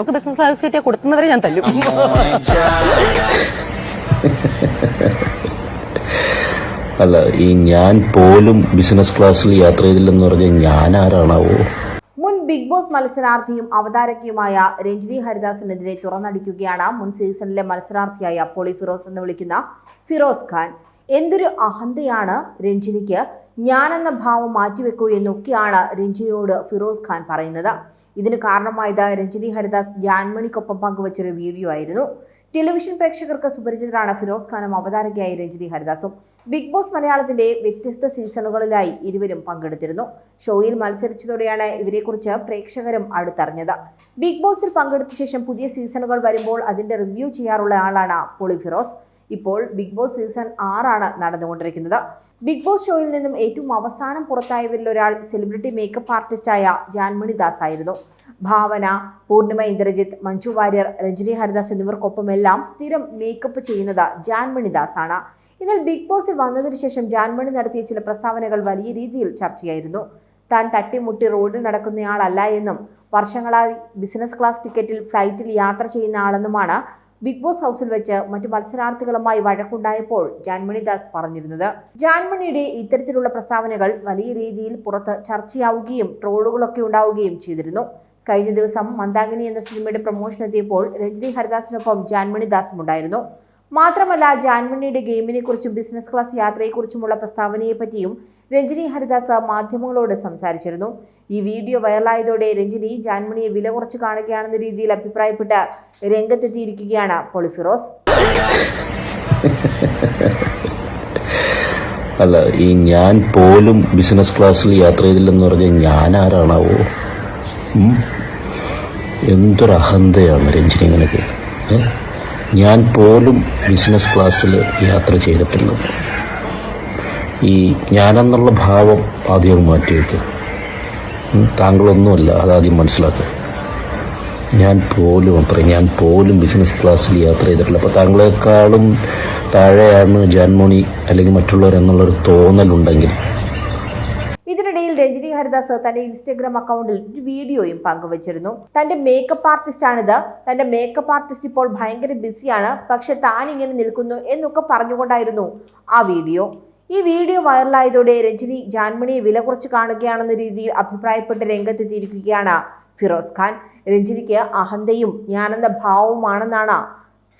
നമുക്ക് business class കിട്ടിയ കൊടുക്കുന്നവരെ ഞാൻ തല്ലു. അല്ല ഈ ഞാൻ പോലും ബിസിനസ് ക്ലാസ്സിൽ യാത്ര ചെയ്തില്ലെന്ന് പറഞ്ഞാൽ ഞാൻ ആരാണാവോ? മുൻ ബിഗ് ബോസ് മത്സരാർത്ഥിയും അവതാരകയുമായ രഞ്ജിനി ഹരിദാസിനെതിരെ തുറന്നടിക്കുകയാണ് മുൻ സീസണിലെ മത്സരാർത്ഥിയായ പോളി ഫിറോസ് എന്ന് വിളിക്കുന്ന ഫിറോസ് ഖാൻ. എന്തൊരു അഹന്തയാണ് രഞ്ജിനിക്ക് ഞാനെന്ന ഭാവം മാറ്റിവെക്കൂ എന്നൊക്കെയാണ് രഞ്ജിനിയോട് ഫിറോസ് ഖാൻ പറയുന്നത്. ഇതിന് കാരണമായത് രഞ്ജിനി ഹരിദാസ് ജാൻമണിക്കൊപ്പം പങ്കുവച്ചൊരു വീഡിയോ ആയിരുന്നു. ടെലിവിഷൻ പ്രേക്ഷകർക്ക് സുപരിചിതരാണ് ഫിറോസ് ഖാനും അവതാരകയായി രഞ്ജിനി ഹരിദാസും. ബിഗ് ബോസ് മലയാളത്തിന്റെ വ്യത്യസ്ത സീസണുകളിലായി ഇരുവരും പങ്കെടുത്തിരുന്നു. ഷോയിൽ മത്സരിച്ചതോടെയാണ് ഇവരെക്കുറിച്ച് പ്രേക്ഷകരും അടുത്തറിഞ്ഞത്. ബിഗ് ബോസിൽ പങ്കെടുത്ത ശേഷം പുതിയ സീസണുകൾ വരുമ്പോൾ അതിന്റെ റിവ്യൂ ചെയ്യാറുള്ള ആളാണ് പൊളി ഫിറോസ്. ഇപ്പോൾ ബിഗ് ബോസ് സീസൺ ആറാണ് നടന്നുകൊണ്ടിരിക്കുന്നത്. ബിഗ് ബോസ് ഷോയിൽ നിന്നും ഏറ്റവും അവസാനം പുറത്തായവരിൽ ഒരാൾ സെലിബ്രിറ്റി മേക്കപ്പ് ആർട്ടിസ്റ്റായ ജാൻമണി ദാസ് ആയിരുന്നു. ഭാവന പൂർണിമ ഇന്ദ്രജിത്ത് മഞ്ജു വാര്യർ രഞ്ജിനി ഹരിദാസ് എന്നിവർക്കൊപ്പമെല്ലാം സ്ഥിരം മേക്കപ്പ് ചെയ്യുന്നത് ജാൻമണി ദാസ് ആണ്. എന്നാൽ ബിഗ് ബോസിൽ വന്നതിന് ശേഷം ജാൻമണി നടത്തിയ ചില പ്രസ്താവനകൾ വലിയ രീതിയിൽ ചർച്ചയായിരുന്നു. താൻ തട്ടിമുട്ടി റോഡിൽ നടക്കുന്നയാളല്ല എന്നും വർഷങ്ങളായി ബിസിനസ് ക്ലാസ് ടിക്കറ്റിൽ ഫ്ലൈറ്റിൽ യാത്ര ചെയ്യുന്ന ആളെന്നുമാണ് ബിഗ് ബോസ് ഹൗസിൽ വെച്ച് മറ്റു മത്സരാർത്ഥികളുമായി വഴക്കുണ്ടായപ്പോൾ ജാൻമണി ദാസ് പറഞ്ഞിരുന്നത് ജാൻമണിയുടെ ഇത്തരത്തിലുള്ള പ്രസ്താവനകൾ വലിയ രീതിയിൽ പുറത്ത് ചർച്ചയാവുകയും ട്രോളുകളൊക്കെ ഉണ്ടാവുകയും ചെയ്തിരുന്നു. കഴിഞ്ഞ ദിവസം മന്ദാഗിനി എന്ന സിനിമയുടെ പ്രൊമോഷൻ എത്തിയപ്പോൾ രഞ്ജിനി ഹരിദാസിനൊപ്പം ജാൻമണി ദാസും ഉണ്ടായിരുന്നു. മാത്രമല്ല ജാൻമണിയുടെ ഗെയിമിനെ കുറിച്ചും ബിസിനസ് ക്ലാസ് യാത്രയെക്കുറിച്ചുമുള്ള പ്രസ്താവനയെ പറ്റിയും രഞ്ജിനി ഹരിദാസ് മാധ്യമങ്ങളോട് സംസാരിച്ചിരുന്നു. ഈ വീഡിയോ വൈറലായതോടെ രഞ്ജിനി ജാൻമണിയെ വില കുറച്ച് കാണുകയാണെന്ന രീതിയിൽ അഭിപ്രായപ്പെട്ട് രംഗത്തെത്തിയിരിക്കുകയാണ് പൊളിഫിറോസ്. അല്ല ഈ ഞാൻ പോലും ബിസിനസ് ക്ലാസ്സിൽ യാത്ര ചെയ്തില്ലെന്ന് പറഞ്ഞാൽ ഞാൻ ആരാണാവോ എന്തൊരഹന്തയാണ് രഞ്ജിനി ഏ? ഞാൻ പോലും ബിസിനസ് ക്ലാസ്സിൽ യാത്ര ചെയ്തിട്ടുള്ളത് ഈ ഞാനെന്നുള്ള ഭാവം ആദ്യം മാറ്റി വയ്ക്കും? താങ്കളൊന്നുമല്ല അതാദ്യം മനസ്സിലാക്കുക. ഞാൻ പോലും അത്ര ഞാൻ പോലും ബിസിനസ് ക്ലാസ്സിൽ യാത്ര ചെയ്തിട്ടില്ല. അപ്പോൾ താങ്കളെക്കാളും താഴെയാണ് ജാൻമോണി അല്ലെങ്കിൽ മറ്റുള്ളവരെന്നുള്ളൊരു തോന്നലുണ്ടെങ്കിൽ ഇതിനിടയിൽ രഞ്ജിനി ഹരിദാസ് തന്റെ ഇൻസ്റ്റഗ്രാം അക്കൗണ്ടിൽ ഒരു വീഡിയോയും പങ്കുവച്ചിരുന്നു. തന്റെ മേക്കപ്പ് ആർട്ടിസ്റ്റ് ആണിത്. തന്റെ മേക്കപ്പ് ആർട്ടിസ്റ്റ് ഇപ്പോൾ ഭയങ്കര ബിസിയാണ് പക്ഷെ താൻ ഇങ്ങനെ നിൽക്കുന്നു എന്നൊക്കെ പറഞ്ഞുകൊണ്ടായിരുന്നു ആ വീഡിയോ. ഈ വീഡിയോ വൈറലായതോടെ രഞ്ജിനി ജാൻമണിയെ വില കുറച്ച് കാണുകയാണെന്ന രീതിയിൽ അഭിപ്രായപ്പെട്ട് രംഗത്തെത്തിയിരിക്കുകയാണ് ഫിറോസ് ഖാൻ. രഞ്ജിനിക്ക് അഹന്തയും ഞാനെന്ന ഭാവവുമാണെന്നാണ്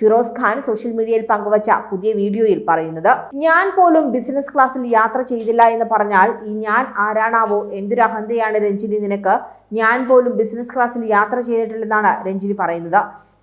ഫിറോസ് ഖാൻ സോഷ്യൽ മീഡിയയിൽ പങ്കുവച്ച പുതിയ വീഡിയോയിൽ പറയുന്നത് ഞാൻ പോലും ബിസിനസ് ക്ലാസ്സിൽ യാത്ര ചെയ്തില്ല എന്ന് പറഞ്ഞാൽ ഈ ഞാൻ ആരാണാവോ? എന്തൊരു അഹന്തയാണ് രഞ്ജിനി നിനക്ക്? ഞാൻ പോലും ബിസിനസ് ക്ലാസ്സിൽ യാത്ര ചെയ്തിട്ടില്ലെന്നാണ് രഞ്ജിനി പറയുന്നത്.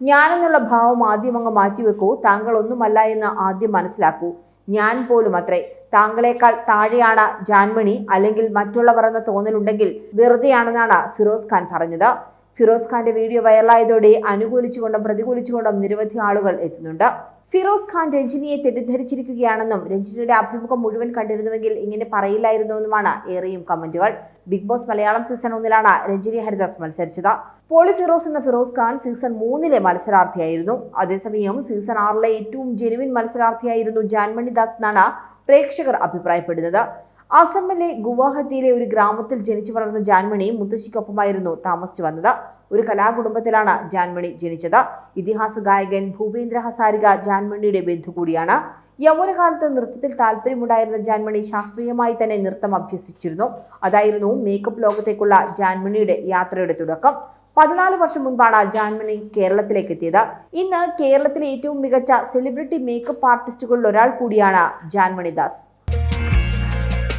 ഞാനെന്നുള്ള ഭാവം ആദ്യം അങ്ങ് മാറ്റിവെക്കൂ. താങ്കൾ ഒന്നുമല്ല എന്ന് ആദ്യം മനസ്സിലാക്കൂ. ഞാൻ പോലും അത്രേ. താങ്കളെക്കാൾ താഴെയാണ് ജാൻമണി അല്ലെങ്കിൽ മറ്റുള്ളവർ എന്ന തോന്നലുണ്ടെങ്കിൽ വെറുതെയാണെന്നാണ് ഫിറോസ് ഖാൻ പറഞ്ഞത്. ഫിറോസ് ഖാന്റെ വീഡിയോ വൈറലായതോടെ അനുകൂലിച്ചുകൊണ്ടും പ്രതികൂലിച്ചുകൊണ്ടും നിരവധി ആളുകൾ എത്തുന്നുണ്ട്. ഫിറോസ് ഖാൻ രഞ്ജിനിയെ തെറ്റിദ്ധരിച്ചിരിക്കുകയാണെന്നും രഞ്ജിനിയുടെ അഭിമുഖം മുഴുവൻ കണ്ടിരുന്നുവെങ്കിൽ ഇങ്ങനെ പറയില്ലായിരുന്നുവെന്നുമാണ് ഏറെയും കമന്റുകൾ. ബിഗ് ബോസ് മലയാളം സീസൺ ഒന്നിലാണ് രഞ്ജിനി ഹരിദാസ് മത്സരിച്ചത്. പോളി ഫിറോസ് എന്ന ഫിറോസ് ഖാൻ സീസൺ മൂന്നിലെ മത്സരാർത്ഥിയായിരുന്നു. അതേസമയം സീസൺ ആറിലെ ഏറ്റവും ജെനുവിൻ മത്സരാർത്ഥിയായിരുന്നു ജാൻമണി ദാസ് എന്നാണ് പ്രേക്ഷകർ അഭിപ്രായപ്പെടുന്നത്. അസമിലെ ഗുവാഹത്തിയിലെ ഒരു ഗ്രാമത്തിൽ ജനിച്ചു വളർന്ന ജാൻമണി മുത്തശ്ശിക്കൊപ്പമായിരുന്നു താമസിച്ചു വന്നത്. ഒരു കലാകുടുംബത്തിലാണ് ജാൻമണി ജനിച്ചത്. ഇതിഹാസ ഗായകൻ ഭൂപേന്ദ്ര ഹസാരിക ജാൻമണിയുടെ ബന്ധു കൂടിയാണ്. യൗവനകാലത്ത് നൃത്തത്തിൽ താല്പര്യമുണ്ടായിരുന്ന ജാൻമണി ശാസ്ത്രീയമായി തന്നെ നൃത്തം അഭ്യസിച്ചിരുന്നു. അതായിരുന്നു മേക്കപ്പ് ലോകത്തേക്കുള്ള ജാൻമണിയുടെ യാത്രയുടെ തുടക്കം. പതിനാല് വർഷം മുൻപാണ് ജാൻമണി കേരളത്തിലേക്ക് എത്തിയത്. ഇന്ന് കേരളത്തിലെ ഏറ്റവും മികച്ച സെലിബ്രിറ്റി മേക്കപ്പ് ആർട്ടിസ്റ്റുകളിൽ ഒരാൾ കൂടിയാണ് ജാൻമണി ദാസ്.